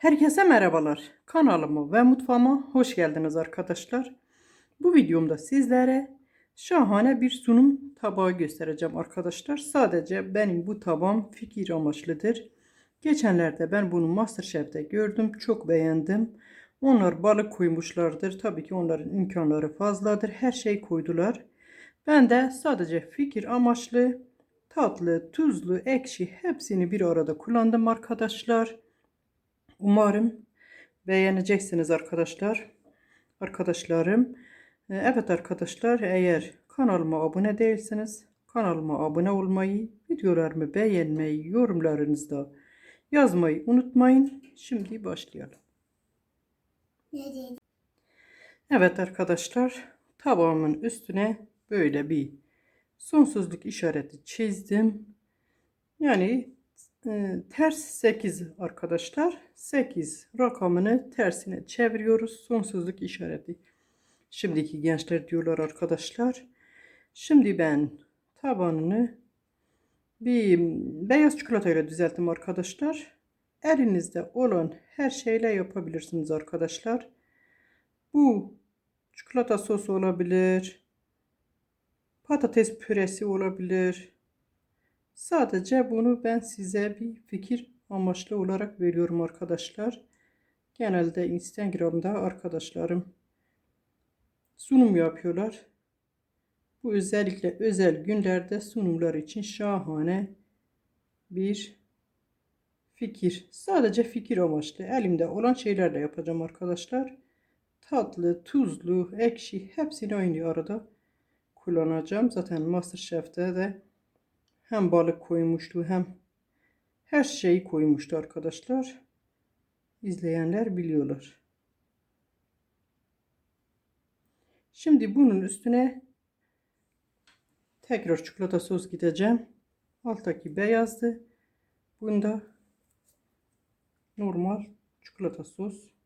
Herkese merhabalar. Kanalıma ve mutfağıma hoş geldiniz arkadaşlar. Bu videomda sizlere şahane bir sunum tabağı göstereceğim arkadaşlar. Sadece benim bu tabağım fikir amaçlıdır. Geçenlerde ben bunu Masterchef'te gördüm. Çok beğendim. Onlar balık koymuşlardır. Tabii ki onların imkanları fazladır. Her şey koydular. Ben de sadece fikir amaçlı tatlı, tuzlu, ekşi hepsini bir arada kullandım arkadaşlar. Umarım beğeneceksiniz arkadaşlar. Arkadaşlarım. Ee, Evet arkadaşlar eğer kanalıma abone değilseniz kanalıma abone olmayı, videolarımı beğenmeyi, yorumlarınızda yazmayı unutmayın. Şimdi başlayalım. Evet arkadaşlar tabağımın üstüne böyle bir sonsuzluk işareti çizdim. Yani e, ters 8 arkadaşlar. 8 rakamını tersine çeviriyoruz. Sonsuzluk işareti. Şimdiki gençler diyorlar arkadaşlar. Şimdi ben tabanını bir beyaz çikolatayla düzelttim arkadaşlar. Elinizde olan her şeyle yapabilirsiniz arkadaşlar. Bu çikolata sosu olabilir. Patates püresi olabilir. Sadece bunu ben size bir fikir amaçlı olarak veriyorum arkadaşlar. Genelde Instagram'da arkadaşlarım sunum yapıyorlar. Bu özellikle özel günlerde sunumlar için şahane bir fikir. Sadece fikir amaçlı elimde olan şeylerle yapacağım arkadaşlar. Tatlı, tuzlu, ekşi hepsini aynı arada kullanacağım. Zaten Masterchef'te de hem balık koymuştu hem her şeyi koymuştu arkadaşlar. İzleyenler biliyorlar. Şimdi bunun üstüne tekrar çikolata sos gideceğim. Alttaki beyazdı. Bunda normal çikolata sos.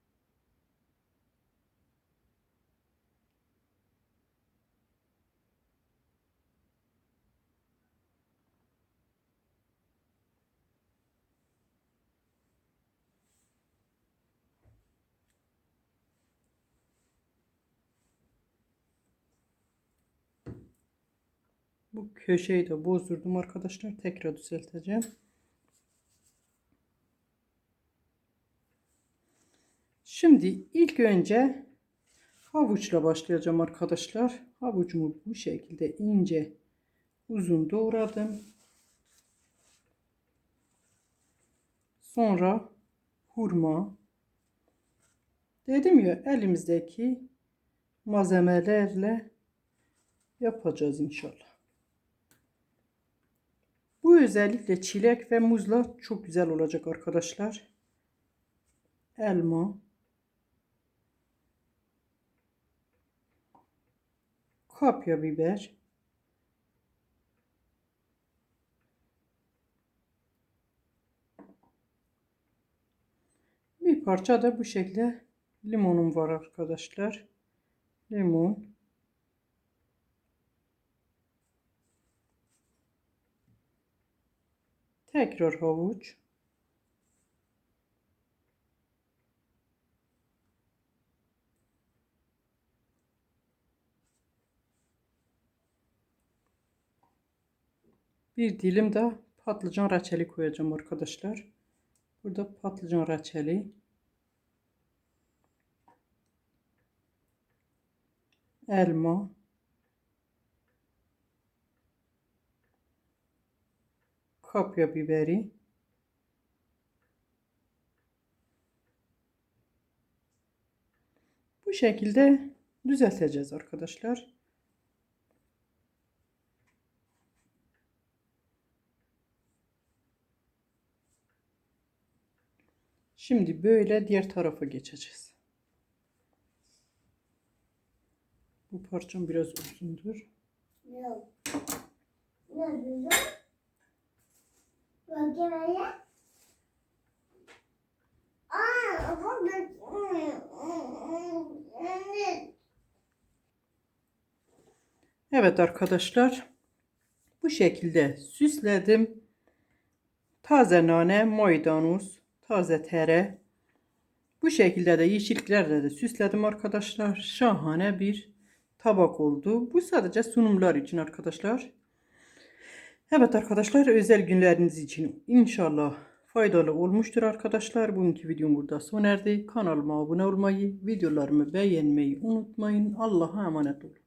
Bu köşeyi de bozdurdum arkadaşlar. Tekrar düzelteceğim. Şimdi ilk önce havuçla başlayacağım arkadaşlar. Havucumu bu şekilde ince uzun doğradım. Sonra hurma. Dedim ya elimizdeki malzemelerle yapacağız inşallah. Bu özellikle çilek ve muzla çok güzel olacak arkadaşlar. Elma. Kapya biber. Bir parça da bu şekilde limonum var arkadaşlar. Limon. Tekrar havuç. Bir dilim de patlıcan reçeli koyacağım arkadaşlar. Burada patlıcan reçeli. Elma. Kapya biberi. Bu şekilde düzelteceğiz arkadaşlar. Şimdi böyle diğer tarafa geçeceğiz. Bu parçam biraz uzundur. Yok. Ne güzel. Bakayım. Aa. Evet arkadaşlar. Bu şekilde süsledim. Taze nane, maydanoz, taze tere, Bu şekilde de yeşilliklerle de süsledim arkadaşlar. Şahane bir tabak oldu. Bu sadece sunumlar için arkadaşlar. Evet arkadaşlar özel günleriniz için inşallah faydalı olmuştur arkadaşlar. Bugünkü videom burada sona erdi. Kanalıma abone olmayı, videolarımı beğenmeyi unutmayın. Allah'a emanet olun.